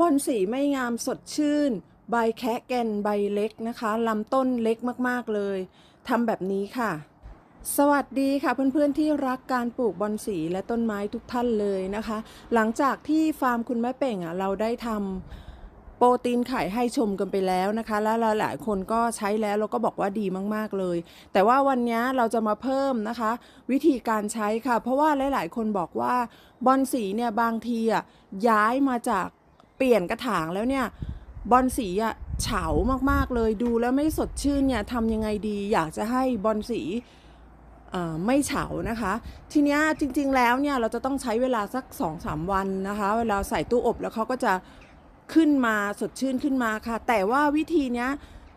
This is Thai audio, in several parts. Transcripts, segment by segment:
บอนสีไม่งามสดชื่น ใบแคะแกนใบเล็กนะคะลำต้นเล็กมากๆเลยทำแบบนี้ค่ะ สวัสดีค่ะเพื่อนๆที่รักการปลูกบอนสีและต้นไม้ทุกท่านเลยนะคะ หลังจากที่ฟาร์มคุณแม่เป่งอะเราได้ทำโปรตีนไข่ให้ชมกันไปแล้วนะคะ แล้วหลายๆคนก็ใช้แล้วแล้วก็บอกว่าดีมากๆเลย แต่ว่าวันนี้เราจะมาเพิ่มนะคะ วิธีการใช้ค่ะ เพราะว่าหลายๆ คนบอกว่าบอนสีเนี่ยบางทีอะย้ายมาจาก ปลี่ยนกระถางแล้วเนี่ยบอนสีอะเฉามากๆเลยดูแล้วไม่สดชื่นเนี่ยทำยังไงดี อยากจะให้บอนสีไม่เฉานะคะ ทีนี้จริงๆแล้วเนี่ยเราจะต้องใช้เวลาสัก2อสวันนะคะ เวลาใส่ตู้อบแล้วเขาก็จะขึ้นมาสดชื่นขึ้นมาค่ะ แต่ว่าวิธีนี้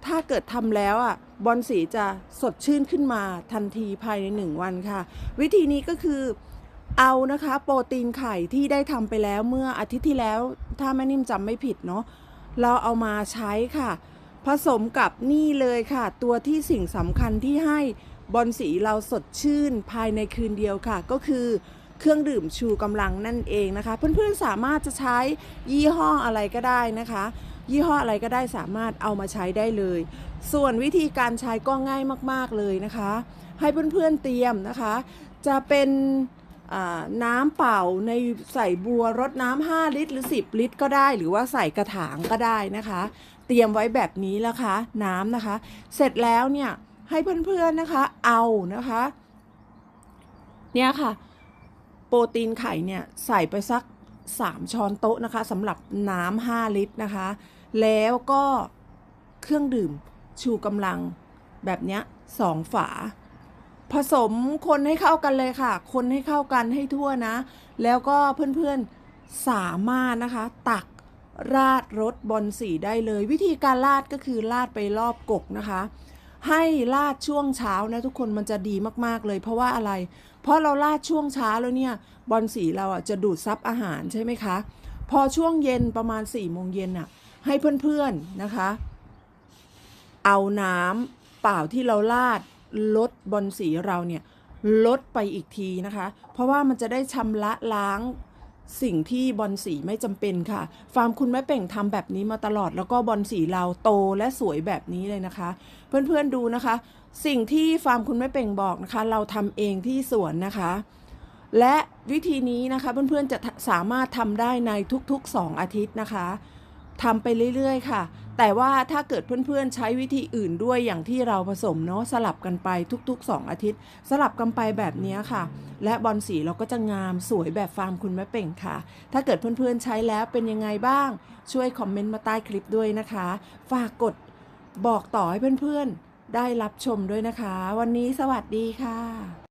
ถ้าเกิดทำแล้วอะบอลสีจะสดชื่นขึ้นมาทันทีภายใน 1 วันค่ะ วิธีนี้ก็คือ เอานะคะ โปรตีนไข่ที่ได้ทำไปแล้วเมื่ออาทิตย์ที่แล้ว ถ้าแม่นิ่มจำไม่ผิดเนาะเราเอามาใช้ค่ะ ผสมกับนี่เลยค่ะ ตัวที่สิ่งสำคัญที่ให้บอลสีเราสดชื่นภายในคืนเดียวค่ะ ก็คือเครื่องดื่มชูกำลังนั่นเองนะคะ เพื่อนๆสามารถจะใช้ยี่ห้ออะไรก็ได้นะคะ ยี่ห้ออะไรก็ได้สามารถเอามาใช้ได้เลย ส่วนวิธีการใช้ก็ง่ายมากๆเลยนะคะ ให้เพื่อนๆเตรียมนะคะ จะเป็น น้ำเปล่าในใส่บัวรดน้ำ5ลิตรหรือ 10 ลิตร ก็ได้ หรือว่าใส่กระถางก็ได้นะคะ เตรียมไว้แบบนี้แล้วคะน้ำนะคะ เสร็จแล้วเนี่ยให้เพื่อนๆนะคะ เอานะคะ เนี่ยค่ะ โปรตีนไข่เนี่ยใส่ไปสัก 3 ช้อนโต๊ะนะคะสำหรับน้ำ5ลิตรนะคะ แล้วก็เครื่องดื่มชูกำลังแบบเนี้ยสองฝา ผสมคนให้เข้ากันเลยค่ะ คนให้เข้ากันให้ทั่วนะ แล้วก็เพื่อนๆสามารถนะคะ ตักราดรสบอลสีได้เลย วิธีการราดก็คือราดไปรอบกกนะคะ ให้ราดช่วงเช้านะทุกคนมันจะดีมากๆเลย เพราะว่าอะไร เพราะเราราดช่วงเช้าแล้วเนี่ยบอลสีเราอะจะดูดซับอาหารใช่ไหมคะ พอช่วงเย็นประมาณ4ี่โมงเย็นอะให้เพื่อนๆนะคะ เอาน้ำเปล่าที่เราราด ลดบอลสีเราเนี่ยลดไปอีกทีนะคะ เพราะว่ามันจะได้ชำระล้างสิ่งที่บอลสีไม่จำเป็นค่ะ ฟาร์มคุณแม่เป่งทำแบบนี้มาตลอด แล้วก็บอลสีเราโตและสวยแบบนี้เลยนะคะ เพื่อนๆดูนะคะ สิ่งที่ฟาร์มคุณแม่เป่งบอกนะคะ เราทำเองที่สวนนะคะ และวิธีนี้นะคะเพื่อนๆจะสามารถทำได้ในทุกๆ 2 อาทิตย์นะคะทำไปเรื่อยๆ ค่ะ แต่ว่าถ้าเกิดเพื่อนๆใช้วิธีอื่นด้วยอย่างที่เราผสมเนาะสลับกันไปทุก ๆ 2 อาทิตย์ สลับกันไปแบบนี้ค่ะ และบอลสีเราก็จะงามสวยแบบฟาร์มคุณแม่เป่งค่ะ ถ้าเกิดเพื่อนๆใช้แล้วเป็นยังไงบ้าง ช่วยคอมเมนต์มาใต้คลิปด้วยนะคะ ฝากกดบอกต่อให้เพื่อนๆได้รับชมด้วยนะคะ วันนี้สวัสดีค่ะ